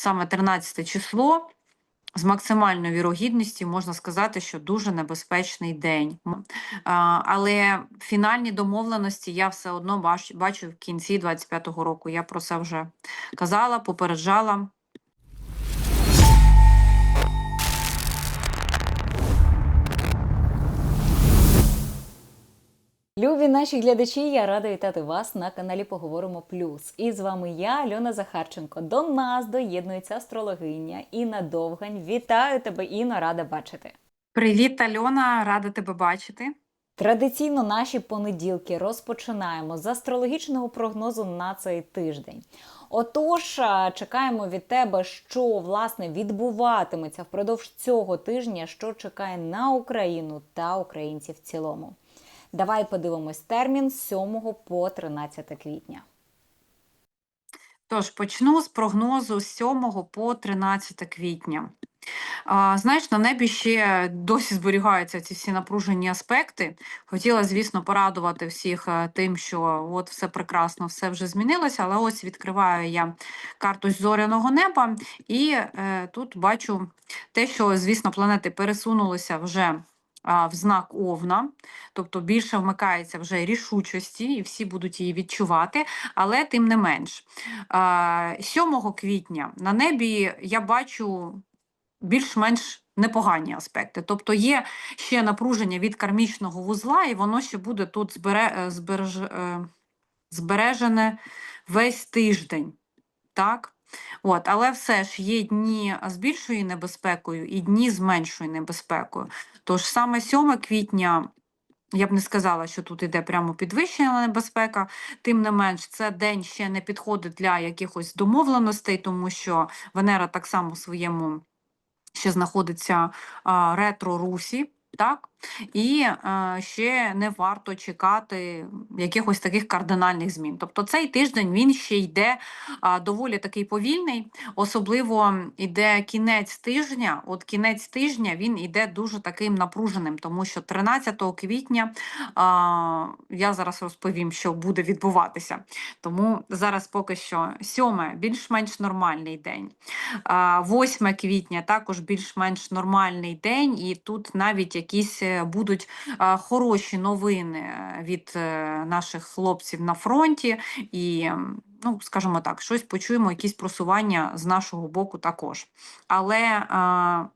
саме 13 число. З максимальною вірогідністю можна сказати, що дуже небезпечний день. Але фінальні домовленості я все одно бачу, в кінці 25-го року. Я про це вже казала, попереджала. Любі наші глядачі, я рада вітати вас на каналі Поговоримо Плюс. І з вами я, Альона Захарченко. До нас доєднується астрологиня Інна Довгань. Вітаю тебе, Інно, рада бачити. Привіт, Альона, рада тебе бачити. Традиційно наші понеділки розпочинаємо з астрологічного прогнозу на цей тиждень. Отож, чекаємо від тебе, що власне відбуватиметься впродовж цього тижня, що чекає на Україну та українців в цілому. Давай подивимось термін з 7 по 13 квітня. Тож почну з прогнозу з 7 по 13 квітня. Знаєш, на небі ще досі зберігаються ці всі напружені аспекти. Хотіла, звісно, порадувати всіх е, тим, що от все прекрасно, все вже змінилося, але ось відкриваю я карту зоряного неба, і е, тут бачу те, що, звісно, планети пересунулися вже в знак Овна, тобто більше вмикається вже рішучості, і всі будуть її відчувати, але тим не менш. 7 квітня на небі я бачу більш-менш непогані аспекти. Тобто є ще напруження від кармічного вузла, і воно ще буде тут збере, е, збереж, е, збережене весь тиждень. Так? От, але все ж є дні з більшою небезпекою і дні з меншою небезпекою. Тож саме 7 квітня. Я б не сказала, що тут іде прямо підвищена небезпека, тим не менш, це день ще не підходить для якихось домовленостей, тому що Венера так само в своєму ще знаходиться ретро-русі, так? І а, ще не варто чекати якихось таких кардинальних змін. Тобто цей тиждень він ще йде доволі такий повільний, особливо йде кінець тижня. От кінець тижня він йде дуже таким напруженим, тому що 13 квітня я зараз розповім, що буде відбуватися. Тому зараз поки що 7 більш-менш нормальний день. А, 8 квітня також більш-менш нормальний день, і тут навіть якісь е, будуть хороші новини е, від е, наших хлопців на фронті. І, ну, скажімо так, щось почуємо, якісь просування з нашого боку також. Але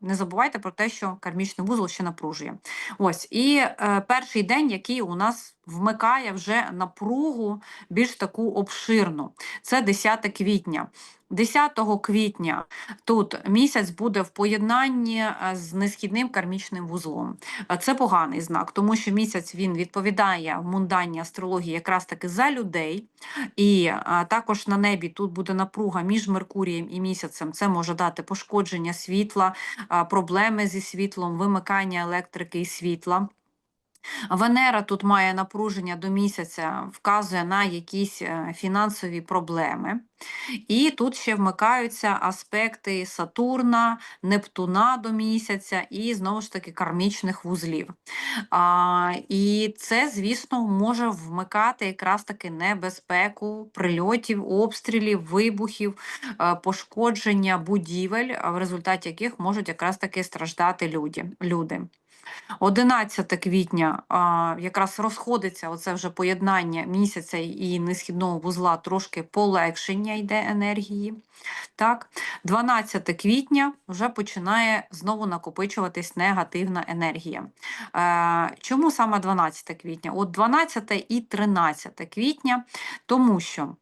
не забувайте про те, що кармічний вузол ще напружує. Ось і перший день, який у нас вмикає вже напругу більш таку обширну. Це 10 квітня. 10 квітня тут місяць буде в поєднанні е, з несхідним кармічним вузлом. Е, Це поганий знак, тому що місяць він відповідає в мунданній астрології якраз таки за людей. І також на небі тут буде напруга між Меркурієм і місяцем. Це може дати пошкодження світла, проблеми зі світлом, вимикання електрики і світла. Венера тут має напруження до місяця, вказує на якісь е, фінансові проблеми. І тут ще вмикаються аспекти Сатурна, Нептуна до місяця і знову ж таки кармічних вузлів. А, і це, звісно, може вмикати якраз таки небезпеку прильотів, обстрілів, вибухів, е, пошкодження будівель, в результаті яких можуть якраз таки страждати люди. Люди. 11 квітня а, якраз розходиться оце вже поєднання місяця і несхідного вузла, трошки полегшення йде енергії. Так, 12 квітня вже починає знову накопичуватись негативна енергія. Е, чому саме 12 квітня? От 12 і 13 квітня, тому що.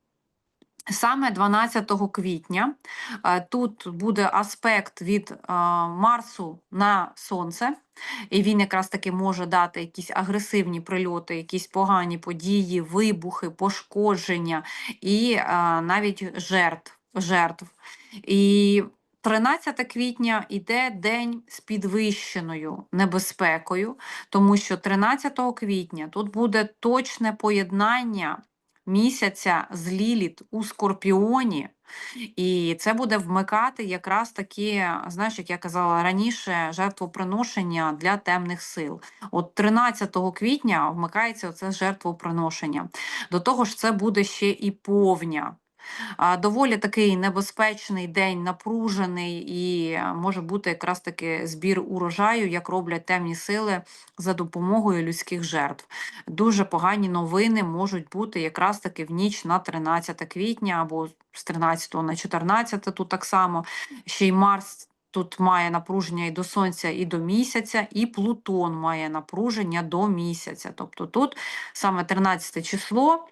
Саме 12 квітня е, тут буде аспект від е, Марсу на Сонце, і він якраз таки може дати якісь агресивні прильоти, якісь погані події, вибухи, пошкодження і е, навіть жертв. жертв. І 13 квітня йде день з підвищеною небезпекою, тому що 13 квітня тут буде точне поєднання місяця з Ліліт у Скорпіоні, і це буде вмикати якраз такі, знаєш, як я казала раніше, жертвоприношення для темних сил. От 13 квітня вмикається це жертвоприношення. До того ж, це буде ще і повня. Доволі такий небезпечний день, напружений, і е, може бути якраз таки збір урожаю, як роблять темні сили за допомогою людських жертв. Дуже погані новини можуть бути якраз таки в ніч на 13 квітня або з 13 на 14, тут так само. Ще й Марс тут має напруження і до сонця, і до місяця, і Плутон має напруження до місяця. Тобто тут саме 13 число.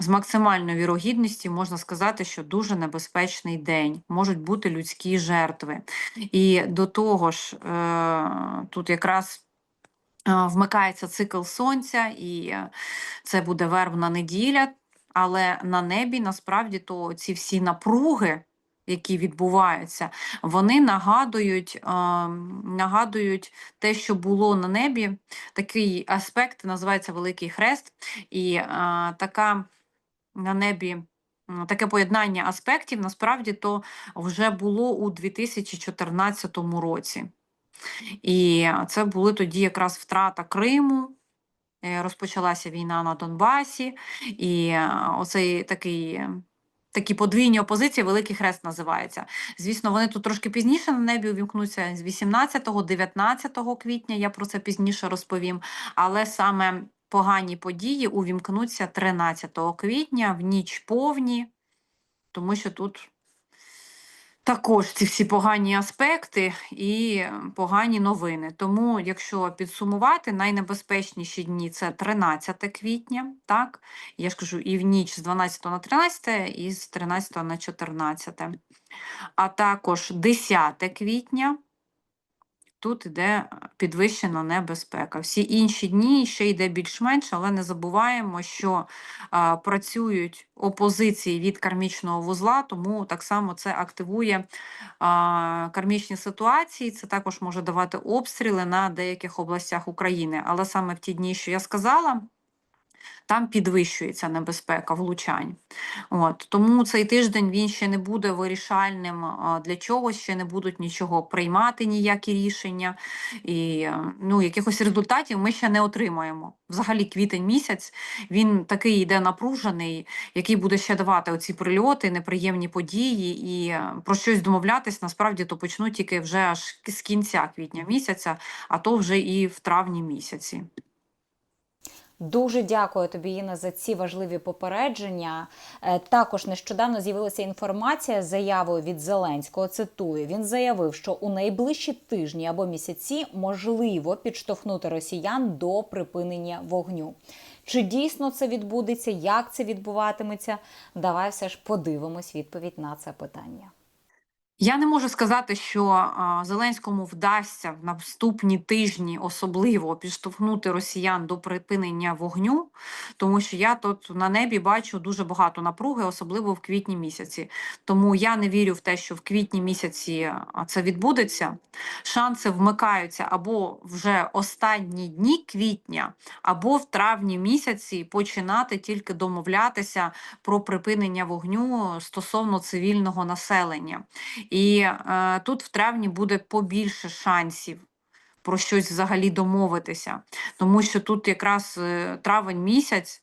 З максимальною вірогідністю можна сказати, що дуже небезпечний день, можуть бути людські жертви. І до того ж, е, тут якраз е, вмикається цикл сонця, і це буде вербна неділя. Але на небі насправді то ці всі напруги, які відбуваються, вони нагадують, е, нагадують те, що було на небі. Такий аспект називається Великий Хрест, і е, така на небі. Таке поєднання аспектів насправді то вже було у 2014 році. І це були тоді якраз втрата Криму, е, розпочалася війна на Донбасі, і е, оцей такий. е, Такі подвійні опозиції, Великий Хрест називається. Звісно, вони тут трошки пізніше на небі увімкнуться з 18-19 квітня, я про це пізніше розповім. Але саме погані події увімкнуться 13 квітня в ніч повні, тому що тут також ці всі погані аспекти і е, погані новини. Тому, якщо підсумувати, найнебезпечніші дні це 13 квітня, так? Я ж кажу, і в ніч з 12 на 13, і з 13 на 14. А також 10 квітня. Тут йде підвищена небезпека. Всі інші дні ще йде більш-менш, але не забуваємо, що а, працюють опозиції від кармічного вузла, тому так само це активує а, кармічні ситуації. Це також може давати обстріли на деяких областях України. Але саме в ті дні, що я сказала, там підвищується небезпека влучань. От, тому цей тиждень він ще не буде вирішальним для чогось, ще не будуть нічого приймати, ніякі рішення, і е, ну, якихось результатів ми ще не отримаємо. Взагалі, квітень місяць він такий йде напружений, який буде ще давати оці прильоти, неприємні події, і е, про щось домовлятись насправді то почнуть тільки вже аж з кінця квітня місяця, а то вже і в травні місяці. Дуже дякую тобі, Інна, за ці важливі попередження. Е, Також нещодавно з'явилася інформація з заявою від Зеленського. Цитую: він заявив, що у найближчі тижні або місяці можливо підштовхнути росіян до припинення вогню. Чи дійсно це відбудеться? Як це відбуватиметься? Давай все ж подивимось відповідь на це питання. Я не можу сказати, що Зеленському вдасться в наступні тижні особливо підштовхнути росіян до припинення вогню, тому що я тут на небі бачу дуже багато напруги, особливо в квітні місяці. Тому я не вірю в те, що в квітні місяці це відбудеться. Шанси вмикаються або вже останні дні квітня, або в травні місяці починати тільки домовлятися про припинення вогню стосовно цивільного населення. І е, тут в травні буде побільше шансів про щось взагалі домовитися, тому що тут якраз е, травень місяць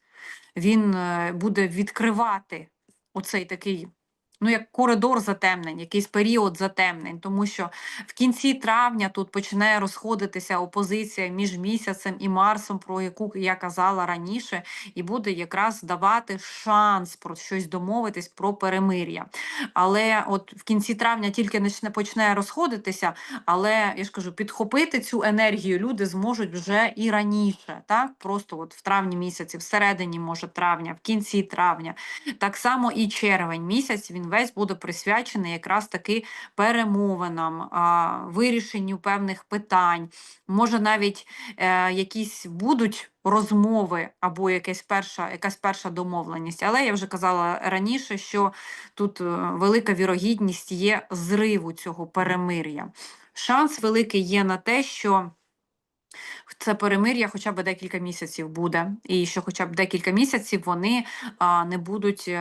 він е, буде відкривати оцей такий. Ну, як коридор затемнень, якийсь період затемнень, тому що в кінці травня тут починає розходитися опозиція між місяцем і Марсом, про яку я казала раніше, і буде якраз давати шанс про щось домовитись про перемир'я. Але от в кінці травня тільки почне почне розходитися, але я ж кажу, підхопити цю енергію люди зможуть вже і раніше, так просто от в травні місяці, всередині, може, травня, в кінці травня. Так само і червень місяць він весь буде присвячений якраз таки перемовинам, вирішенню певних питань. Може, навіть е, якісь будуть розмови або якась перша, якась перша домовленість. Але я вже казала раніше, що тут е, велика вірогідність є зриву цього перемир'я. Шанс великий є на те, що це перемир'я хоча б декілька місяців буде, і що хоча б декілька місяців вони не будуть е,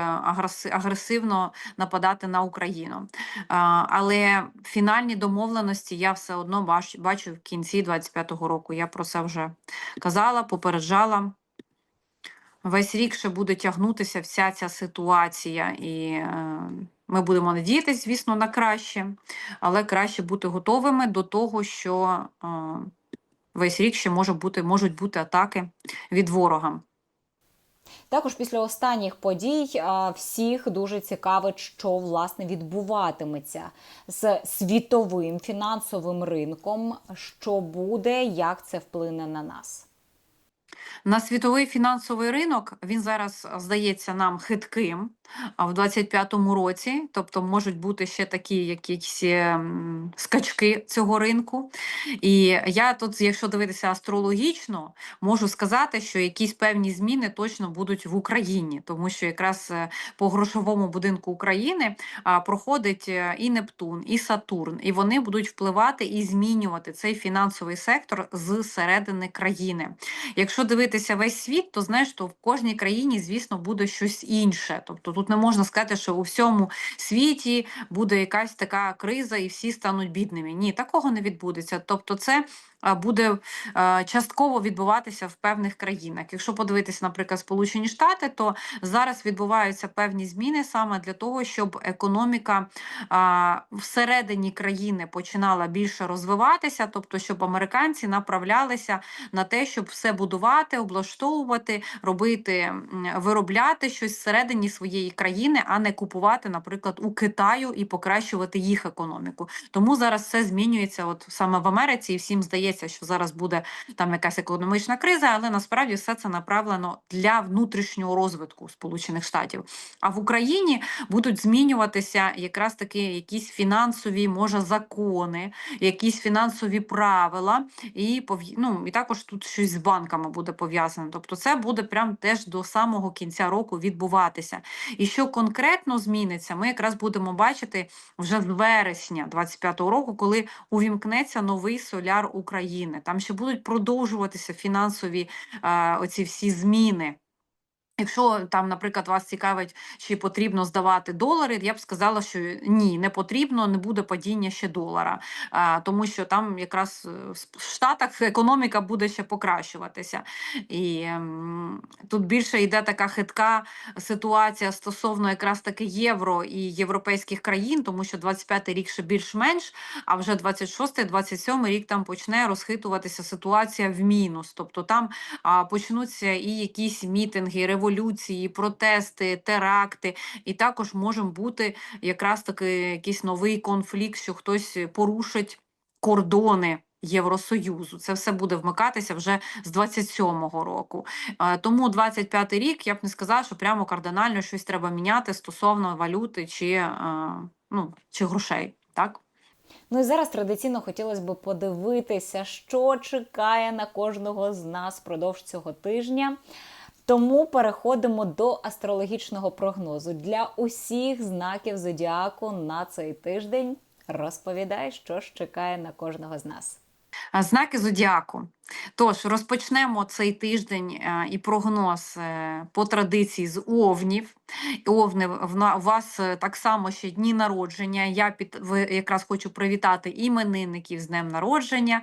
агресивно нападати на Україну. Але фінальні домовленості я все одно бачу в кінці 25-го року. Я про це вже казала, попереджала. весь рік ще буде тягнутися вся ця ситуація, і е, ми будемо надіятися, звісно, на краще, але краще бути готовими до того, що е, весь рік ще може бути, можуть бути атаки від ворога. Також після останніх подій всіх дуже цікавить, що власне відбуватиметься з світовим фінансовим ринком, що буде, як це вплине на нас. На світовий фінансовий ринок він зараз здається нам хитким а в 25-му році, тобто можуть бути ще такі якісь ем, скачки цього ринку. І я тут, якщо дивитися астрологічно, можу сказати, що якісь певні зміни точно будуть в Україні, тому що якраз е, по грошовому будинку України проходить е, і Нептун, і Сатурн, і вони будуть впливати і змінювати цей фінансовий сектор з середини країни. Якщо дивитися весь світ, то знаєш, то в кожній країні, звісно, буде щось інше. Тобто тут не можна сказати, що у всьому світі буде якась така криза і всі стануть бідними. Ні, такого не відбудеться. Тобто, це буде частково відбуватися в певних країнах. Якщо подивитися, наприклад, Сполучені Штати, то зараз відбуваються певні зміни саме для того, щоб економіка всередині країни починала більше розвиватися, тобто, щоб американці направлялися на те, щоб все будувати, облаштовувати, робити, виробляти щось всередині своєї країни, а не купувати, наприклад, у Китаю і покращувати їх економіку. Тому зараз все змінюється, от саме в Америці, і всім здається, що зараз буде там якась економічна криза, але насправді все це направлено для внутрішнього розвитку Сполучених Штатів. А в Україні будуть змінюватися якраз таки якісь фінансові, може, закони, якісь фінансові правила, і ну, і також тут щось з банками буде пов'язано. Тобто, це буде прям теж до самого кінця року відбуватися. І що конкретно зміниться, ми якраз будемо бачити вже з вересня 25-го року, коли увімкнеться новий соляр України. Там ще будуть продовжуватися фінансові оці всі зміни. Якщо там, наприклад, вас цікавить, чи потрібно здавати долари, я б сказала, що ні, не потрібно, не буде падіння ще долара, тому що там якраз е, в Штатах економіка буде ще покращуватися. І тут більше йде така хитка ситуація стосовно якраз таки євро і європейських країн, тому що 25-й рік ще більш-менш, а вже 26-й, 27-й рік там почне розхитуватися ситуація в мінус. Тобто там почнуться і якісь мітинги, революції, протести, теракти, і також може бути якраз таки якийсь новий конфлікт, що хтось порушить кордони. Євросоюзу це все буде вмикатися вже з 27-го року. Тому 25-й рік я б не сказала, що прямо кардинально щось треба міняти стосовно валюти чи, ну, чи грошей. Так? Ну і зараз традиційно хотілося б подивитися, що чекає на кожного з нас впродовж цього тижня. Тому переходимо до астрологічного прогнозу для усіх знаків зодіаку на цей тиждень. Розповідай, що ж чекає на кожного з нас. Знаки зодіаку. Тож розпочнемо цей тиждень е, і прогноз е, по традиції з овнів. Овни, у вас е, так само ще дні народження. Я під якраз хочу привітати іменинників з днем народження.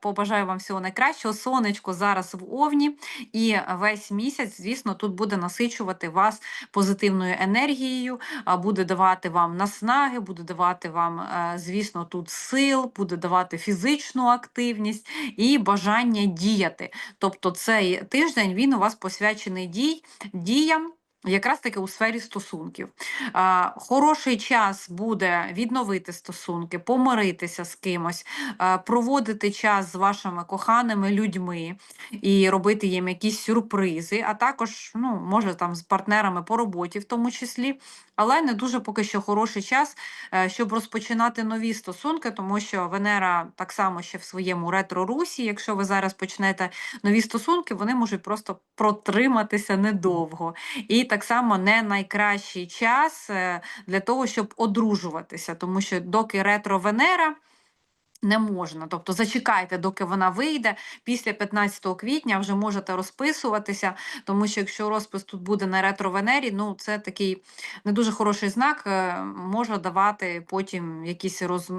Побажаю вам всього найкращого. Сонечко зараз в овні, і весь місяць, звісно, тут буде насичувати вас позитивною енергією, буде давати вам наснаги, буде давати вам, звісно, тут сил, буде давати фізичну активність і бажання діяти. Тобто цей тиждень він у вас посвячений дій, діям. Якраз таки у сфері стосунків. А, хороший час буде відновити стосунки, помиритися з кимось, а, проводити час з вашими коханими людьми і робити їм якісь сюрпризи, а також, ну, може, там з партнерами по роботі, в тому числі. Але не дуже поки що хороший час, е, щоб розпочинати нові стосунки, тому що Венера так само ще в своєму ретро-русі. Якщо ви зараз почнете нові стосунки, вони можуть просто протриматися недовго. І так само не найкращий час е, для того, щоб одружуватися, тому що доки ретро Венера. Не можна, тобто зачекайте, доки вона вийде. Після 15 квітня вже можете розписуватися, тому що якщо розпис тут буде на ретро-венері, ну це такий не дуже хороший знак, е, може давати потім якісь роз...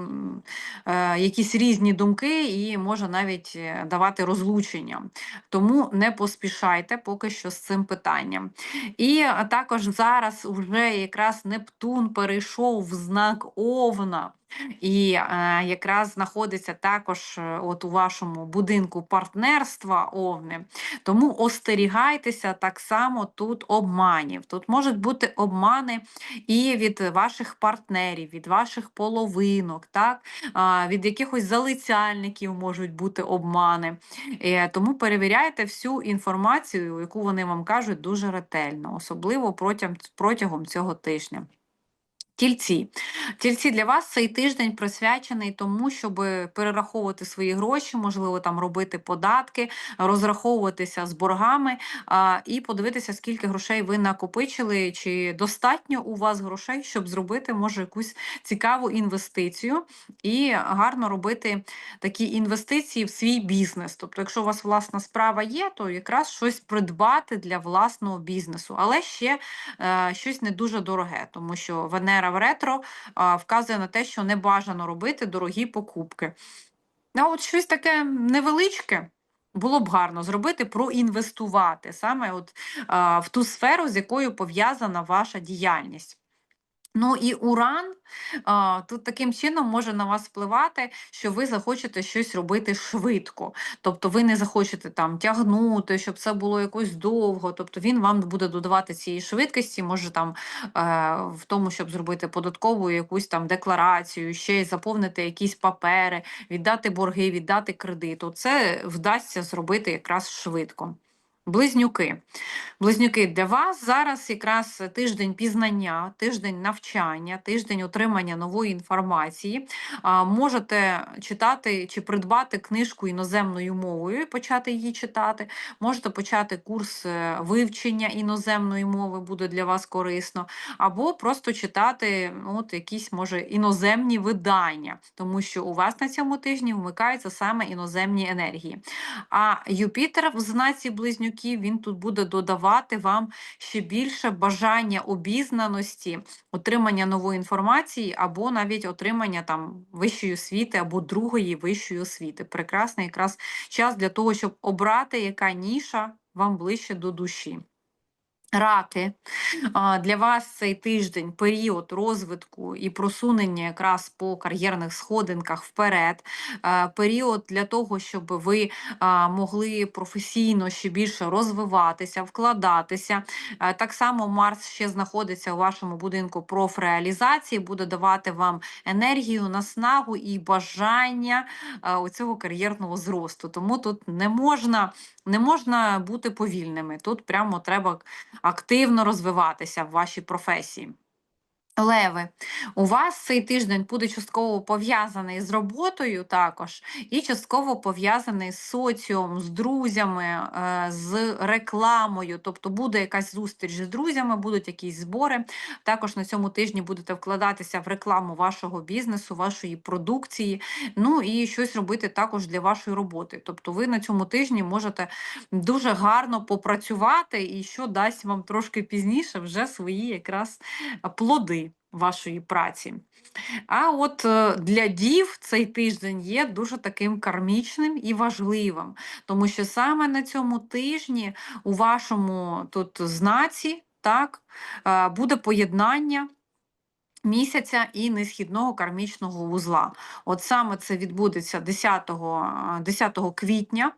е, якісь різні думки і може навіть е, давати розлучення. Тому не поспішайте поки що з цим питанням. І також зараз вже якраз Нептун перейшов в знак Овна. І е, якраз знаходиться також е, от у вашому будинку партнерства овни. Тому остерігайтеся так само тут обманів. Тут можуть бути обмани і від ваших партнерів, від ваших половинок, так? а, від якихось залицяльників можуть бути обмани. Е, тому перевіряйте всю інформацію, яку вони вам кажуть, дуже ретельно, особливо протягом, протягом цього тижня. Тільці. Тільці для вас цей тиждень присвячений тому, щоб перераховувати свої гроші, можливо, там робити податки, розраховуватися з боргами а, і подивитися, скільки грошей ви накопичили, чи достатньо у вас грошей, щоб зробити може якусь цікаву інвестицію і гарно робити такі інвестиції в свій бізнес. Тобто, якщо у вас власна справа є, то якраз щось придбати для власного бізнесу, але ще е, щось не дуже дороге, тому що Венера в ретро вказує на те, що не бажано робити дорогі покупки. А от щось таке невеличке. Було б гарно зробити, проінвестувати саме от, а, в ту сферу, з якою пов'язана ваша діяльність. Ну і уран а, тут таким чином може на вас впливати, що ви захочете щось робити швидко. Тобто ви не захочете там тягнути, щоб це було якось довго. Тобто він вам буде додавати цієї швидкості, може там е, в тому, щоб зробити податкову якусь там декларацію, ще й заповнити якісь папери, віддати борги, віддати кредит. Це вдасться зробити якраз швидко. Близнюки. Близнюки, для вас зараз якраз тиждень пізнання, тиждень навчання, тиждень отримання нової інформації. Можете читати чи придбати книжку іноземною мовою і почати її читати. Можете почати курс е, вивчення іноземної мови, буде для вас корисно, або просто читати от якісь, може, іноземні видання, тому що у вас на цьому тижні вмикаються саме іноземні енергії. А Юпітер в знаці близнюків він тут буде додавати вам ще більше бажання обізнаності, отримання нової інформації, або навіть отримання там вищої освіти або другої вищої освіти. Прекрасний якраз час для того, щоб обрати, яка ніша вам ближче до душі. Раки для вас цей тиждень період розвитку і просунення якраз по кар'єрних сходинках вперед, період для того, щоб ви могли професійно ще більше розвиватися, вкладатися. Так само Марс ще знаходиться у вашому будинку профреалізації, буде давати вам енергію, наснагу і бажання е, оцього кар'єрного зросту. Тому тут не можна, не можна бути повільними. Тут прямо треба активно розвиватися в вашій професії. Леви, у вас цей тиждень буде частково пов'язаний з роботою також, і частково пов'язаний з соціумом, з друзями, е, з рекламою. Тобто буде якась зустріч з друзями, будуть якісь збори. Також на цьому тижні будете вкладатися в рекламу вашого бізнесу, вашої продукції, ну і щось робити також для вашої роботи. Тобто, ви на цьому тижні можете дуже гарно попрацювати, і що дасть вам трошки пізніше вже свої якраз плоди вашої праці. А от е, для дів цей тиждень є дуже таким кармічним і важливим, тому що саме на цьому тижні у вашому тут знаці так, е, буде поєднання. Місяця і несхідного кармічного вузла. От саме це відбудеться 10, е, 10 квітня.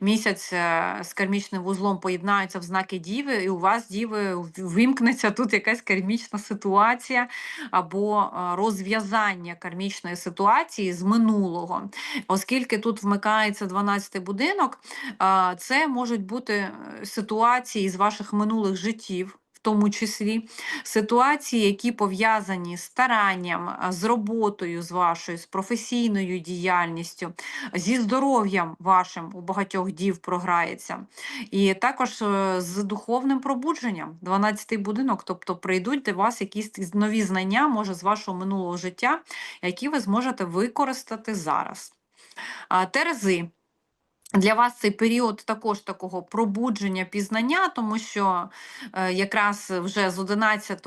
Місяць е, з кармічним вузлом поєднаються в знаки Діви, і у вас Діви вимкнеться тут якась кармічна ситуація або е, розв'язання кармічної ситуації з минулого. Оскільки тут вмикається 12-й будинок, е, це можуть бути ситуації з ваших минулих життів. Тому числі, ситуації, які пов'язані з старанням, з роботою з вашою, з професійною діяльністю, зі здоров'ям вашим у багатьох дів програється. І також е, з духовним пробудженням, 12-й будинок, тобто прийдуть до вас якісь нові знання, може, з вашого минулого життя, які ви зможете використати зараз. Терези. Для вас цей період також такого пробудження, пізнання, тому що е, якраз вже з 11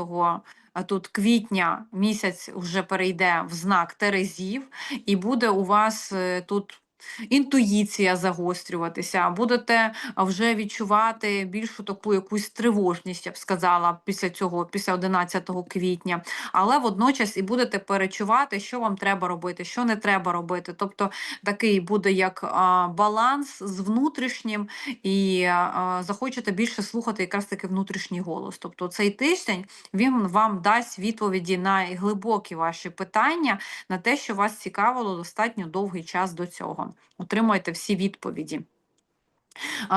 а тут квітня місяць вже перейде в знак Терезів, і буде у вас е, тут інтуїція загострюватися, будете вже відчувати більшу таку якусь тривожність, я б сказала, після цього, після 11 квітня, але водночас і будете перечувати, що вам треба робити, що не треба робити. Тобто такий буде як а, баланс з внутрішнім, і а, захочете більше слухати якраз таки внутрішній голос. Тобто цей тиждень він вам дасть відповіді на глибокі ваші питання, на те, що вас цікавило достатньо довгий час до цього. Отримуєте всі відповіді.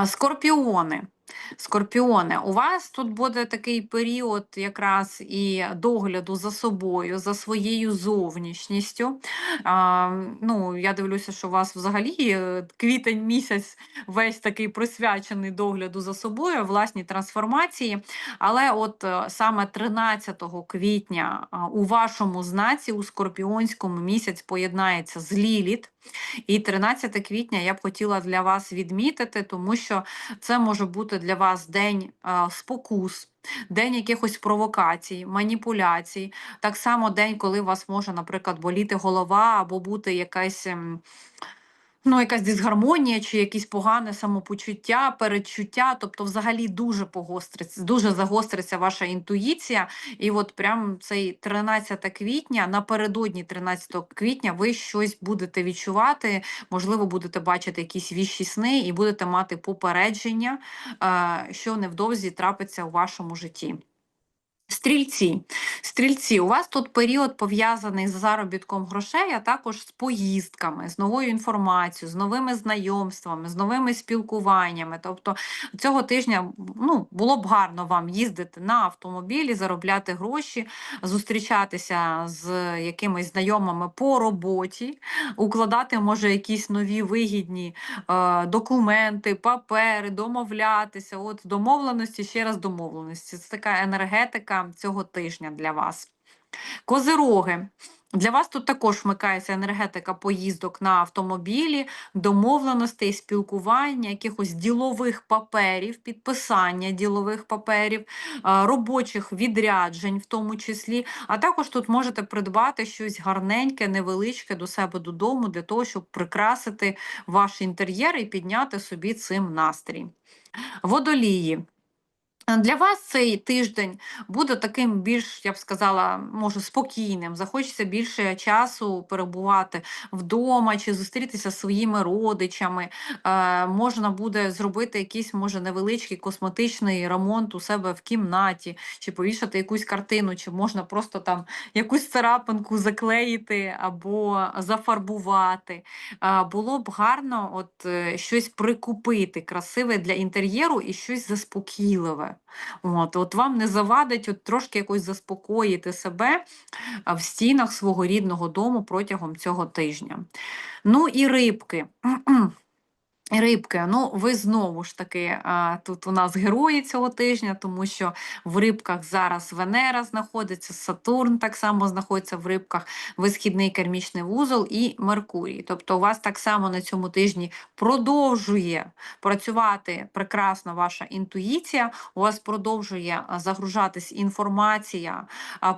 Скорпіони. Скорпіони, у вас тут буде такий період якраз і догляду за собою, за своєю зовнішністю. А, ну, я дивлюся, що у вас взагалі е, квітень місяць весь такий присвячений догляду за собою, власній трансформації. Але от е, саме 13 квітня у вашому знаці, у скорпіонському місяць поєднається з Ліліт. І 13 квітня я б хотіла для вас відмітити, тому що це може бути для вас день спокус, день якихось провокацій, маніпуляцій. Так само день, коли у вас може, наприклад, боліти голова або бути якась. Ну, якась дисгармонія чи якесь погане самопочуття, передчуття, тобто, взагалі дуже погостриться, дуже загостриться ваша інтуїція. І от прям цей 13 квітня, напередодні 13 квітня, ви щось будете відчувати, можливо, будете бачити якісь віщі сни і будете мати попередження, е, що невдовзі трапиться у вашому житті. Стрільці, стрільці, у вас тут період пов'язаний з заробітком грошей, а також з поїздками, з новою інформацією, з новими знайомствами, з новими спілкуваннями. Тобто цього тижня ну, було б гарно вам їздити на автомобілі, заробляти гроші, зустрічатися з якимись знайомими по роботі, укладати може якісь нові вигідні е, документи, папери, домовлятися. От домовленості, ще раз домовленості. Це така енергетика цього тижня для вас. Козироги. Для вас тут також вмикається енергетика поїздок на автомобілі, домовленостей, спілкування, якихось ділових паперів, підписання ділових паперів, робочих відряджень, в тому числі. А також тут можете придбати щось гарненьке, невеличке до себе додому, для того, щоб прикрасити ваш інтер'єр і підняти собі цим настрій. Водолії. Е, Для вас цей тиждень буде таким більш, я б сказала, може, спокійним. Захочеться більше часу перебувати вдома чи зустрітися зі своїми родичами. Е, можна буде зробити якийсь, може, невеличкий косметичний ремонт у себе в кімнаті, чи повішати якусь картину, чи можна просто там якусь царапинку заклеїти або зафарбувати. Е, було б гарно от, е, щось прикупити красиве для інтер'єру і щось заспокійливе. От, от вам не завадить от трошки якось заспокоїти себе в стінах свого рідного дому протягом цього тижня. Ну і рибки. Рибки, ну ви знову ж таки тут у нас герої цього тижня, тому що в рибках зараз Венера знаходиться, Сатурн так само знаходиться в рибках, висхідний кермічний вузол і Меркурій. Тобто у вас так само на цьому тижні продовжує працювати прекрасно ваша інтуїція, у вас продовжує загружатись інформація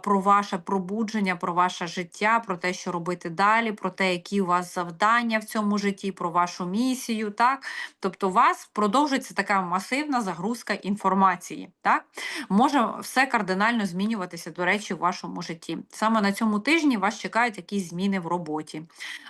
про ваше пробудження, про ваше життя, про те, що робити далі, про те, які у вас завдання в цьому житті, про вашу місію. Так? Тобто, у вас продовжується така масивна загрузка інформації. Так? Може все кардинально змінюватися, до речі, в вашому житті. Саме на цьому тижні вас чекають якісь зміни в роботі.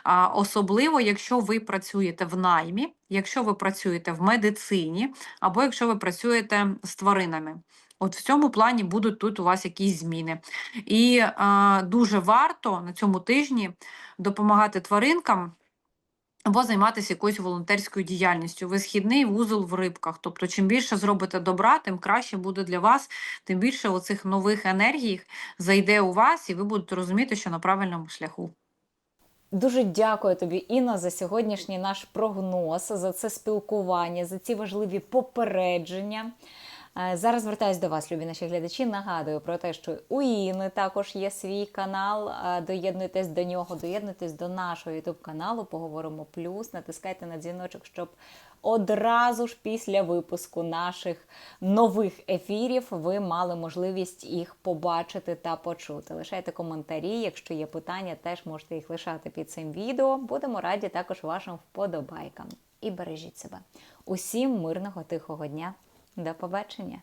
А, особливо, якщо ви працюєте в наймі, якщо ви працюєте в медицині, або якщо ви працюєте з тваринами. От в цьому плані будуть тут у вас якісь зміни. І а, дуже варто на цьому тижні допомагати тваринкам. Або займатися якоюсь волонтерською діяльністю. Ви східний вузол в рибках. Тобто, чим більше зробите добра, тим краще буде для вас, тим більше оцих нових енергій зайде у вас, і ви будете розуміти, що на правильному шляху. Дуже дякую тобі, Інно, за сьогоднішній наш прогноз, за це спілкування, за ці важливі попередження. Е, Зараз звертаюсь до вас, любі наші глядачі. Нагадую про те, що у Інни також є свій канал. Е, Доєднуйтесь до нього, доєднуйтесь до нашого youtube каналу. Поговоримо плюс. Натискайте на дзвіночок, щоб одразу ж після випуску наших нових ефірів ви мали можливість їх побачити та почути. Лишайте коментарі. Якщо є питання, теж можете їх лишати під цим відео. Будемо раді також вашим вподобайкам. І бережіть себе. Усім мирного тихого дня. До побачення!